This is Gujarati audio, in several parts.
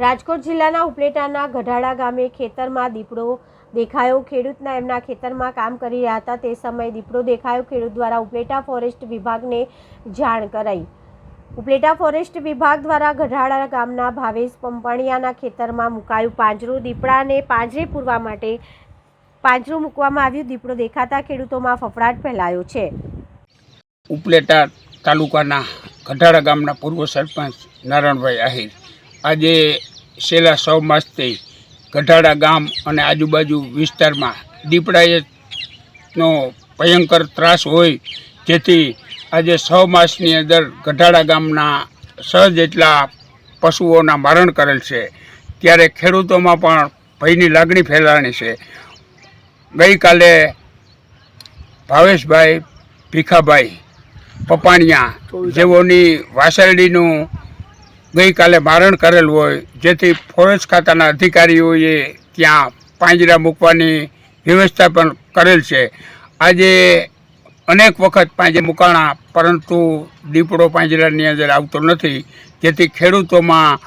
રાજકોટ જિલ્લાના ઉપલેટાના ગઢાડા ગામે ખેતરમાં દીપડો દેખાયો. ખેડૂતના એમના ખેતરમાં કામ કરી રહ્યા હતા. તે સમયે દીપડો દેખાયો. ખેડૂત દ્વારા ઉપલેટા ફોરેસ્ટ વિભાગને જાણ કરાઈ. ઉપલેટા ફોરેસ્ટ વિભાગ દ્વારા ગઢાડા ગામના ભાવેશ પંપણિયાના ખેતરમાં મુકાયું પાંજરું. દીપડાને પાંજરે પૂરવા માટે પાંજરું મૂકવામાં આવ્યું. દીપડો દેખાતા ખેડૂતોમાં ફફડાટ ફેલાયો છે. ઉપલેટા તાલુકાના ગઢાડા ગામના પૂર્વ સરપંચ નારાયણભાઈ આહિર આજે છેલ્લા સો માસથી ગઢાડા ગામ અને આજુબાજુ વિસ્તારમાં દીપડાનો ભયંકર ત્રાસ હોય જેથી આજે છ માસની અંદર ગઢાડા ગામના છ જેટલા પશુઓના મરણ કરેલ છે. ત્યારે ખેડૂતોમાં પણ ભયની લાગણી ફેલાણી છે. ગઈકાલે ભાવેશભાઈ ભીખાભાઈ પપાણિયા જેઓની વાસરડીનું ગઈકાલે મારણ કરેલ હોય, જેથી ફોરેસ્ટ ખાતાના અધિકારીઓએ ત્યાં પાંજરા મૂકવાની વ્યવસ્થા પણ કરેલ છે. આજે અનેક વખત પાંજરા મૂકાણા, પરંતુ દીપડો પાંજરાની અંદર આવતો નથી, જેથી ખેડૂતોમાં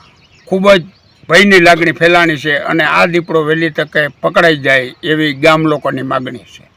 ખૂબ જ ભયની લાગણી ફેલાણી છે અને આ દીપડો વહેલી તકે પકડાઈ જાય એવી ગામ લોકોની માગણી છે.